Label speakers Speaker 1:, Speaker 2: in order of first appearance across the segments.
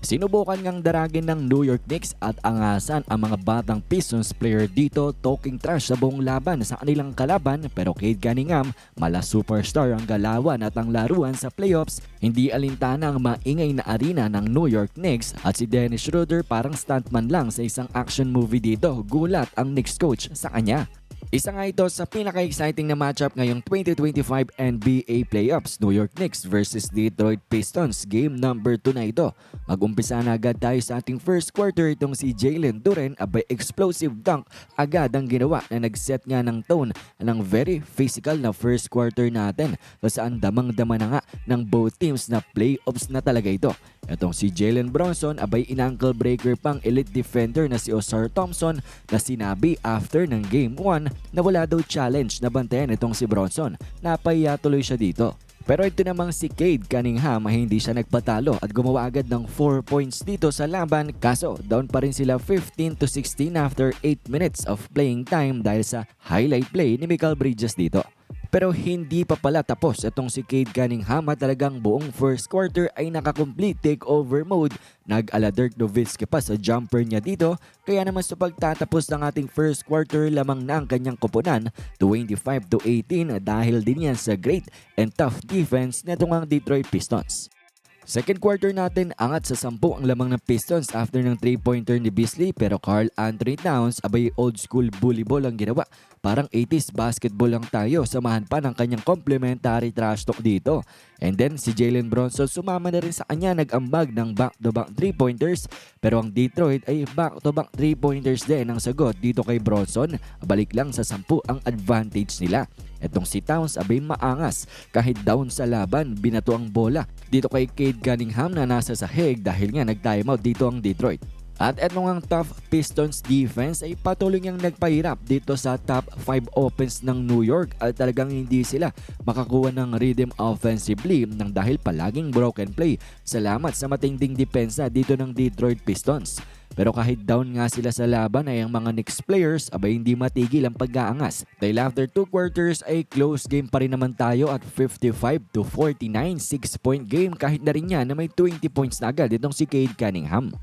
Speaker 1: Sinubukan ngang daragin ng New York Knicks at angasan ang mga batang Pistons player dito talking trash sa buong laban sa kanilang kalaban. Pero Cade Cunningham, mala superstar ang galawan at ang laruan sa playoffs, hindi alintana ang maingay na arena ng New York Knicks. At si Dennis Schroeder parang stuntman lang sa isang action movie dito, gulat ang Knicks coach sa kanya. Isa nga ito sa pinaka-exciting na matchup ngayong 2025 NBA Playoffs, New York Knicks versus Detroit Pistons. Game number 2 na ito. Mag-umpisa na agad tayo sa ating first quarter itong si Jalen Duren abay explosive dunk agad ang ginawa na nag-set nga ng tone ng very physical na first quarter natin kung saan damang-dama na nga ng both teams na playoffs na talaga ito. Itong si Jalen Bronson abay inankle breaker pang elite defender na si Osar Thompson na sinabi after ng game 1 na wala daw challenge na bantayan itong si Bronson. Napahiya tuloy siya dito. Pero ito namang si Cade Cunningham ay hindi siya nagpatalo at gumawa agad ng 4 points dito sa laban kaso down pa rin sila 15 to 16 after 8 minutes of playing time dahil sa highlight play ni Michael Bridges dito. Pero hindi pa pala tapos itong si Cade Cunningham at talagang buong first quarter ay nakakomplete takeover mode. Nag-ala Dirk Nowitzki pa sa jumper niya dito kaya naman sa pagtatapos ng ating first quarter lamang na ang kanyang koponan 25 to 18 dahil din yan sa great and tough defense nitong ang Detroit Pistons. Second quarter natin, angat sa 10 ang lamang ng Pistons after ng 3-pointer ni Beasley pero Carl Anthony Towns abay old school bully ball ang ginawa. Parang 80s basketball lang tayo, samahan pa ng kanyang complementary trash talk dito. And then si Jalen Bronson sumama na rin sa kanya nag-ambag ng back-to-back 3-pointers pero ang Detroit ay back-to-back 3-pointers din ang sagot dito kay Bronson. Balik lang sa 10 ang advantage nila. Etong si Towns abay maangas kahit down sa laban binato ang bola dito kay Cade Cunningham na nasa sahig dahil nga nag-timeout dito ang Detroit. At etong ang tough Pistons defense ay patuloy niyang nagpahirap dito sa top 5 offense ng New York at talagang hindi sila makakuha ng rhythm offensively nang dahil palaging broken play. Salamat sa matinding depensa dito ng Detroit Pistons. Pero kahit down nga sila sa laban ay ang mga Knicks players abay hindi matigil ang pag-aangas. Dahil after 2 quarters ay close game pa rin naman tayo at 55 to 49 6 point game kahit na rin niya na may 20 points na agad itong si Cade Cunningham.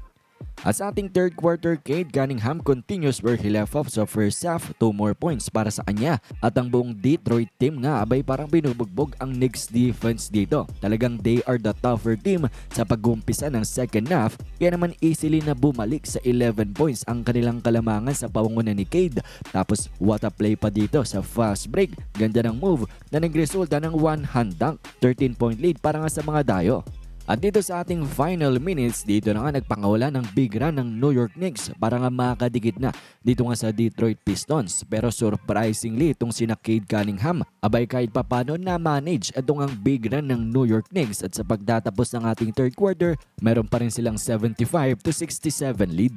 Speaker 1: At sa ating third quarter, Cade Cunningham continues where he left off sa first half, 2 more points para sa kanya. At ang buong Detroit team nga abay parang binubugbog ang Knicks defense dito. Talagang they are the tougher team sa pag-umpisa ng second half, kaya naman easily na bumalik sa 11 points ang kanilang kalamangan sa pawangunan ni Cade. Tapos what a play pa dito sa fast break, ganda ng move na nagresulta ng one hand dunk, 13 point lead para nga sa mga dayo. At dito sa ating final minutes, dito na nga nagpangawala ng big run ng New York Knicks para nga makadikit na dito nga sa Detroit Pistons. Pero surprisingly, itong sina Cade Cunningham, abay kahit papano na manage itong ang big run ng New York Knicks at sa pagtatapos ng ating third quarter, meron pa rin silang 75 to 67 lead.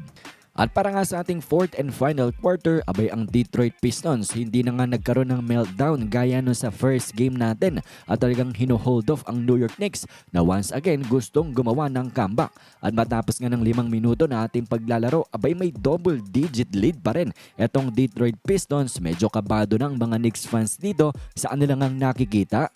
Speaker 1: At para nga sa ating fourth and final quarter, abay ang Detroit Pistons hindi na nga nagkaroon ng meltdown gaya no sa first game natin at talagang hino-hold off ang New York Knicks na once again gustong gumawa ng comeback. At matapos nga ng limang minuto na ating paglalaro, abay may double digit lead pa rin. Etong Detroit Pistons, medyo kabado ng mga Knicks fans dito sa kanilang ang nakikita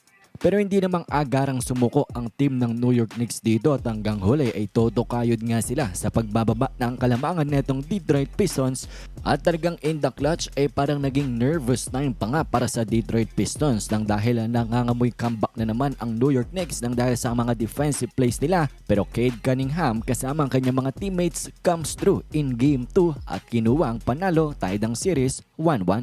Speaker 1: pero hindi namang agarang sumuko ang team ng New York Knicks dito at hanggang huli ay todo kayod nga sila sa pagbababa ng kalamangan netong Detroit Pistons at talagang in the clutch ay parang naging nervous time pa nga para sa Detroit Pistons nang dahil nangangamoy comeback na naman ang New York Knicks nang dahil sa mga defensive plays nila pero Cade Cunningham kasama ang kanyang mga teammates comes through in game 2 at kinuha ang panalo tied ang series 1-1.